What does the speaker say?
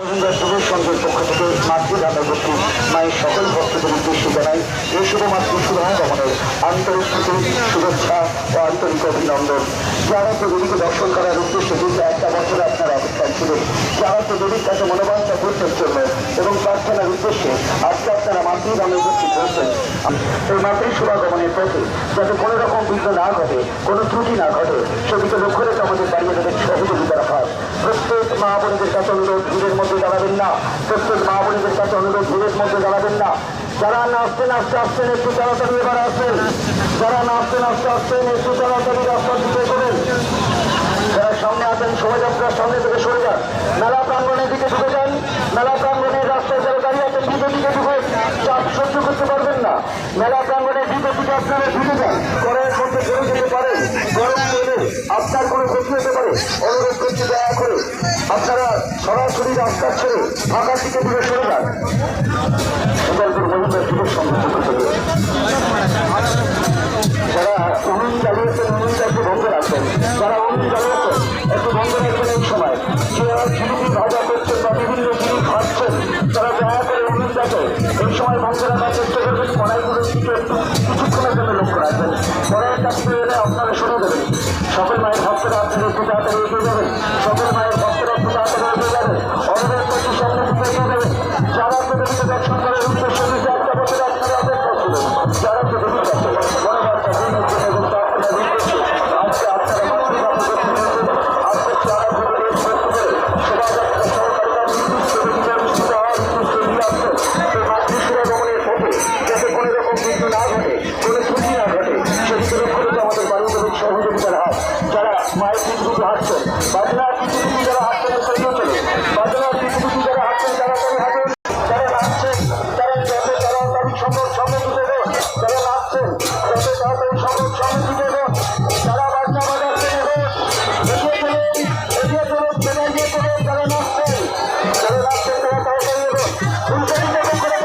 সংঘের পক্ষ থেকে মাতৃদানবর্তী মায়ের সকল ভক্তদের উদ্দেশ্যে জানাই, এই শুধুমাত্র শুভাগমনের আন্তরিক শুভেচ্ছা ও আন্তরিক অভিনন্দন। যারা তো দেবীকে দর্শন করার উদ্দেশ্যে দীর্ঘ একটা বছরে আপনারা অবস্থান ছিলেন, যারা তো দেবীর কাছে মনোবাঞ্ছা পূর্ণের জন্য এবং প্রার্থনার উদ্দেশ্যে আজকে আপনারা মাতৃদানে উপস্থিত হয়েছেন। এই মাতৃ শুভাগমনের পথে যাতে কোনো রকম বিঘ্ন না ঘটে, কোনো ত্রুটি না ঘটে, সেদিকে লক্ষ্য রেখে আমাদের দাঁড়িয়ে তাদের মা কাছে অনুরোধ, ভিড়ের মধ্যে দাঁড়াবেন না। প্রত্যেক মা কাছে অনুরোধ, ভিড়ের মধ্যে দাঁড়াবেন না। যারা নাচতে নাচতে আসছেন, একটু তাড়াতাড়ি এবার আসেন যারা নাচতে নাচতে আসছেন, একটু তাড়াতাড়ি রাস্তা দিতে করেন যারা সামনে আছেন শোভাযাত্রার সামনে থেকে সরে যান। মেলা প্রাঙ্গণের দিকে ঢুকে যান। মেলা প্রাঙ্গণের রাস্তায় যারা দাঁড়িয়ে আছেন দিকে দিকে ঢুকে চাপ সহ্য করতে পারবেন না। মেলা প্রাঙ্গণের দিকে দিকে আপনারা ঢুকে যান। আপনার কোনো ক্ষতি হতে পারে? অনুরোধ করছি, দয়া করে। আপনারা সরাসরি রাস্তা ছেড়ে ফাঁকার দিকে দূরে সরে যান। থেকে যারা উনুন জ্বালিয়েছেন, উনুনটা একটু বন্ধ রাখবেন। যারা উনুন জ্বালিয়েছেন, একটু ভঙ্গ রাখবেন এই সময়। সময় চেষ্টা করবেন কিছুক্ষণের জন্য লক্ষ্য রাখবেন। কড়াইয়ের কাছে এলে আপনারা শুনে দেবেন সকল মায়ের ভক্তরা আপনাদের একটু তাড়াতাড়ি এগিয়ে যাবেন। সকল মায়ের ভক্তরা একটু তাড়াতাড়ি যারা মায়ের পিছুটি হাঁটছেন বাজনার পিছুটি যারা হাঁটছেন সেগুলো চলে বাজনার পিছুটি যারা হাঁটছেন তারা তাদের হাঁটুন যারা নাচছেন তারা যত তাড়াতাড়ি সম্ভব সামনে দিকে এগোন যারা নাচছেন যত তাড়াতাড়ি সম্ভব সামনে দিকে এগোন যারা বাজাচ্ছেন এগোন এগিয়ে চলুন এগিয়ে চলুন সেটা এগিয়ে চলুন, যারা নাচছেন যারা তারা